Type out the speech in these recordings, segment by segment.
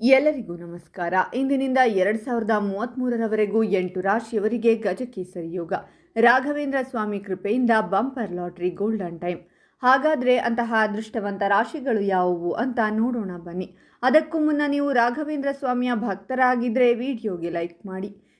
ಎಲ್ಲರಿಗೂ ನಮಸ್ಕಾರ. ಇಂದಿನಿಂದ ಎರಡು ಸಾವಿರದ ಮೂವತ್ತ್ಮೂರರವರೆಗೂ ಎಂಟು ರಾಶಿಯವರಿಗೆ ಗಜಕೇಸರಿ ಯೋಗ. ರಾಘವೇಂದ್ರ ಸ್ವಾಮಿ ಕೃಪೆಯಿಂದ ಬಂಪರ್ ಲಾಟ್ರಿ ಗೋಲ್ಡನ್ ಟೈಮ್. ಹಾಗಾದರೆ ಅಂತಹ ಅದೃಷ್ಟವಂತ ರಾಶಿಗಳು ಯಾವುವು ಅಂತ ನೋಡೋಣ ಬನ್ನಿ. ಅದಕ್ಕೂ ಮುನ್ನ ನೀವು ರಾಘವೇಂದ್ರ ಸ್ವಾಮಿಯ ಭಕ್ತರಾಗಿದ್ದರೆ ವಿಡಿಯೋಗೆ ಲೈಕ್ ಮಾಡಿ.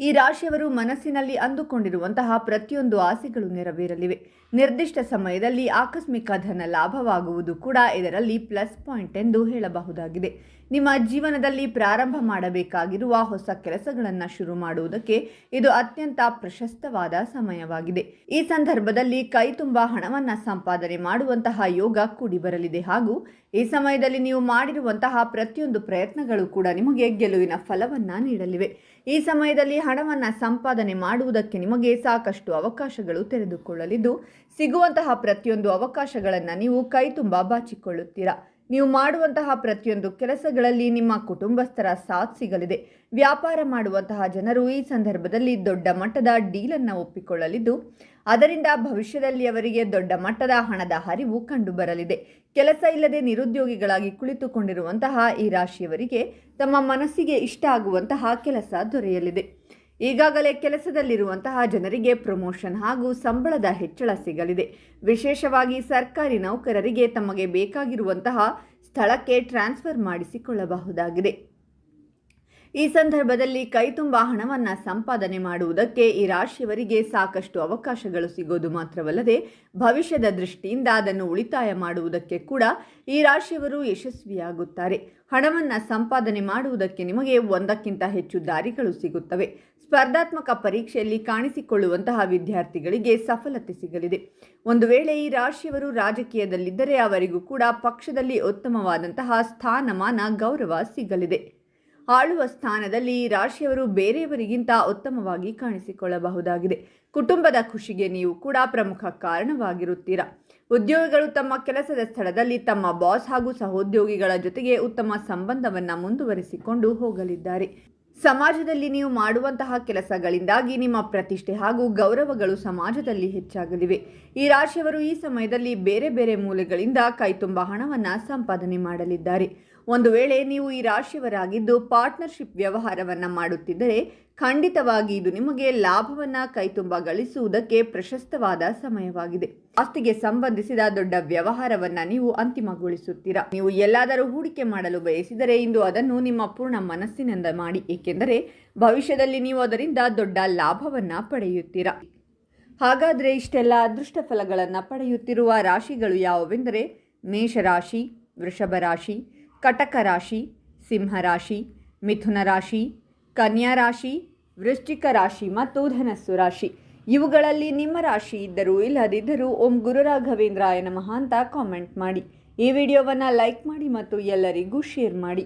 ಈ ರಾಶಿಯವರು ಮನಸ್ಸಿನಲ್ಲಿ ಅಂದುಕೊಂಡಿರುವಂತಹ ಪ್ರತಿಯೊಂದು ಆಸೆಗಳು ನೆರವೇರಲಿವೆ. ನಿರ್ದಿಷ್ಟ ಸಮಯದಲ್ಲಿ ಆಕಸ್ಮಿಕ ಧನ ಲಾಭವಾಗುವುದು ಕೂಡ ಇದರಲ್ಲಿ ಪ್ಲಸ್ ಪಾಯಿಂಟ್ ಎಂದು ಹೇಳಬಹುದಾಗಿದೆ. ನಿಮ್ಮ ಜೀವನದಲ್ಲಿ ಪ್ರಾರಂಭ ಮಾಡಬೇಕಾಗಿರುವ ಹೊಸ ಕೆಲಸಗಳನ್ನು ಶುರು ಮಾಡುವುದಕ್ಕೆ ಇದು ಅತ್ಯಂತ ಪ್ರಶಸ್ತವಾದ ಸಮಯವಾಗಿದೆ. ಈ ಸಂದರ್ಭದಲ್ಲಿ ಕೈ ತುಂಬ ಹಣವನ್ನು ಸಂಪಾದನೆ ಮಾಡುವಂತಹ ಯೋಗ ಕೂಡಿ ಬರಲಿದೆ ಹಾಗೂ ಈ ಸಮಯದಲ್ಲಿ ನೀವು ಮಾಡಿರುವಂತಹ ಪ್ರತಿಯೊಂದು ಪ್ರಯತ್ನಗಳು ಕೂಡ ನಿಮಗೆ ಗೆಲುವಿನ ಫಲವನ್ನು ನೀಡಲಿವೆ. ಈ ಸಮಯದಲ್ಲಿ ಹಣವನ್ನು ಸಂಪಾದನೆ ಮಾಡುವುದಕ್ಕೆ ನಿಮಗೆ ಸಾಕಷ್ಟು ಅವಕಾಶಗಳು ತೆರೆದುಕೊಳ್ಳಲಿದ್ದು, ಸಿಗುವಂತಹ ಪ್ರತಿಯೊಂದು ಅವಕಾಶಗಳನ್ನು ನೀವು ಕೈ ತುಂಬ ಬಾಚಿಕೊಳ್ಳುತ್ತೀರಾ? ನೀವು ಮಾಡುವಂತಹ ಪ್ರತಿಯೊಂದು ಕೆಲಸಗಳಲ್ಲಿ ನಿಮ್ಮ ಕುಟುಂಬಸ್ಥರ ಸಾಥ್ ಸಿಗಲಿದೆ. ವ್ಯಾಪಾರ ಮಾಡುವಂತಹ ಜನರು ಈ ಸಂದರ್ಭದಲ್ಲಿ ದೊಡ್ಡ ಮಟ್ಟದ ಡೀಲನ್ನು ಒಪ್ಪಿಕೊಳ್ಳಲಿದ್ದು, ಅದರಿಂದ ಭವಿಷ್ಯದಲ್ಲಿ ಅವರಿಗೆ ದೊಡ್ಡ ಮಟ್ಟದ ಹಣದ ಹರಿವು ಕಂಡುಬರಲಿದೆ. ಕೆಲಸ ಇಲ್ಲದೆ ನಿರುದ್ಯೋಗಿಗಳಾಗಿ ಕುಳಿತುಕೊಂಡಿರುವಂತಹ ಈ ರಾಶಿಯವರಿಗೆ ತಮ್ಮ ಮನಸ್ಸಿಗೆ ಇಷ್ಟ ಆಗುವಂತಹ ಕೆಲಸ ದೊರೆಯಲಿದೆ. ಈಗಾಗಲೇ ಕೆಲಸದಲ್ಲಿರುವಂತಹ ಜನರಿಗೆ ಪ್ರಮೋಷನ್ ಹಾಗೂ ಸಂಬಳದ ಹೆಚ್ಚಳ ಸಿಗಲಿದೆ. ವಿಶೇಷವಾಗಿ ಸರ್ಕಾರಿ ನೌಕರರಿಗೆ ತಮಗೆ ಬೇಕಾಗಿರುವಂತಹ ಸ್ಥಳಕ್ಕೆ ಟ್ರಾನ್ಸ್ಫರ್ ಮಾಡಿಸಿಕೊಳ್ಳಬಹುದಾಗಿದೆ. ಈ ಸಂದರ್ಭದಲ್ಲಿ ಕೈತುಂಬ ಹಣವನ್ನು ಸಂಪಾದನೆ ಮಾಡುವುದಕ್ಕೆ ಈ ರಾಶಿಯವರಿಗೆ ಸಾಕಷ್ಟು ಅವಕಾಶಗಳು ಸಿಗೋದು ಮಾತ್ರವಲ್ಲದೆ ಭವಿಷ್ಯದ ದೃಷ್ಟಿಯಿಂದ ಅದನ್ನು ಉಳಿತಾಯ ಮಾಡುವುದಕ್ಕೆ ಕೂಡ ಈ ರಾಶಿಯವರು ಯಶಸ್ವಿಯಾಗುತ್ತಾರೆ. ಹಣವನ್ನು ಸಂಪಾದನೆ ಮಾಡುವುದಕ್ಕೆ ನಿಮಗೆ ಒಂದಕ್ಕಿಂತ ಹೆಚ್ಚು ದಾರಿಗಳು ಸಿಗುತ್ತವೆ. ಸ್ಪರ್ಧಾತ್ಮಕ ಪರೀಕ್ಷೆಯಲ್ಲಿ ಕಾಣಿಸಿಕೊಳ್ಳುವಂತಹ ವಿದ್ಯಾರ್ಥಿಗಳಿಗೆ ಸಫಲತೆ ಸಿಗಲಿದೆ. ಒಂದು ವೇಳೆ ಈ ರಾಶಿಯವರು ರಾಜಕೀಯದಲ್ಲಿದ್ದರೆ ಅವರಿಗೂ ಕೂಡ ಪಕ್ಷದಲ್ಲಿ ಉತ್ತಮವಾದಂತಹ ಸ್ಥಾನಮಾನ, ಗೌರವ ಸಿಗಲಿದೆ. ಆಳುವ ಸ್ಥಾನದಲ್ಲಿ ರಾಶಿಯವರು ಬೇರೆಯವರಿಗಿಂತ ಉತ್ತಮವಾಗಿ ಕಾಣಿಸಿಕೊಳ್ಳಬಹುದಾಗಿದೆ. ಕುಟುಂಬದ ಖುಷಿಗೆ ನೀವು ಕೂಡ ಪ್ರಮುಖ ಕಾರಣವಾಗಿರುತ್ತೀರಾ? ಉದ್ಯೋಗಿಗಳು ತಮ್ಮ ಕೆಲಸದ ಸ್ಥಳದಲ್ಲಿ ತಮ್ಮ ಬಾಸ್ ಹಾಗೂ ಸಹೋದ್ಯೋಗಿಗಳ ಜೊತೆಗೆ ಉತ್ತಮ ಸಂಬಂಧವನ್ನು ಮುಂದುವರಿಸಿಕೊಂಡು ಹೋಗಲಿದ್ದಾರೆ. ಸಮಾಜದಲ್ಲಿ ನೀವು ಮಾಡುವಂತಹ ಕೆಲಸಗಳಿಂದಾಗಿ ನಿಮ್ಮ ಪ್ರತಿಷ್ಠೆ ಹಾಗೂ ಗೌರವಗಳು ಸಮಾಜದಲ್ಲಿ ಹೆಚ್ಚಾಗಲಿವೆ. ಈ ರಾಶಿಯವರು ಈ ಸಮಯದಲ್ಲಿ ಬೇರೆ ಬೇರೆ ಮೂಲೆಗಳಿಂದ ಕೈತುಂಬ ಹಣವನ್ನು ಸಂಪಾದನೆ ಮಾಡಲಿದ್ದಾರೆ. ಒಂದು ವೇಳೆ ನೀವು ಈ ರಾಶಿಯವರಾಗಿದ್ದು ಪಾರ್ಟ್ನರ್ಶಿಪ್ ವ್ಯವಹಾರವನ್ನು ಮಾಡುತ್ತಿದ್ದರೆ ಖಂಡಿತವಾಗಿ ಇದು ನಿಮಗೆ ಲಾಭವನ್ನು ಕೈತುಂಬ ಗಳಿಸುವುದಕ್ಕೆ ಪ್ರಶಸ್ತವಾದ ಸಮಯವಾಗಿದೆ. ಆಸ್ತಿಗೆ ಸಂಬಂಧಿಸಿದ ದೊಡ್ಡ ವ್ಯವಹಾರವನ್ನ ನೀವು ಅಂತಿಮಗೊಳಿಸುತ್ತೀರಾ? ನೀವು ಎಲ್ಲಾದರೂ ಹೂಡಿಕೆ ಮಾಡಲು ಬಯಸಿದರೆ ಇಂದು ಅದನ್ನು ನಿಮ್ಮ ಪೂರ್ಣ ಮನಸ್ಸಿನಿಂದ ಮಾಡಿ, ಏಕೆಂದರೆ ಭವಿಷ್ಯದಲ್ಲಿ ನೀವು ಅದರಿಂದ ದೊಡ್ಡ ಲಾಭವನ್ನ ಪಡೆಯುತ್ತೀರಾ? ಹಾಗಾದರೆ ಇಷ್ಟೆಲ್ಲ ಅದೃಷ್ಟ ಫಲಗಳನ್ನು ಪಡೆಯುತ್ತಿರುವ ರಾಶಿಗಳು ಯಾವುವೆಂದರೆ ಮೇಷರಾಶಿ ವೃಷಭ ರಾಶಿ ಕಟಕ ರಾಶಿ ಸಿಂಹರಾಶಿ ಮಿಥುನ ರಾಶಿ, ಕನ್ಯಾ ರಾಶಿ, ವೃಶ್ಚಿಕ ರಾಶಿ ಮತ್ತು ಧನಸ್ಸು ರಾಶಿ. ಇವುಗಳಲ್ಲಿ ನಿಮ್ಮ ರಾಶಿ ಇದ್ದರೂ ಇಲ್ಲದಿದ್ದರೂ ಓಂ ಗುರು ರಾಘವೇಂದ್ರಾಯನ ನಮಃ ಅಂತ ಕಾಮೆಂಟ್ ಮಾಡಿ. ಈ ವಿಡಿಯೋವನ್ನು ಲೈಕ್ ಮಾಡಿ ಮತ್ತು ಎಲ್ಲರಿಗೂ ಶೇರ್ ಮಾಡಿ.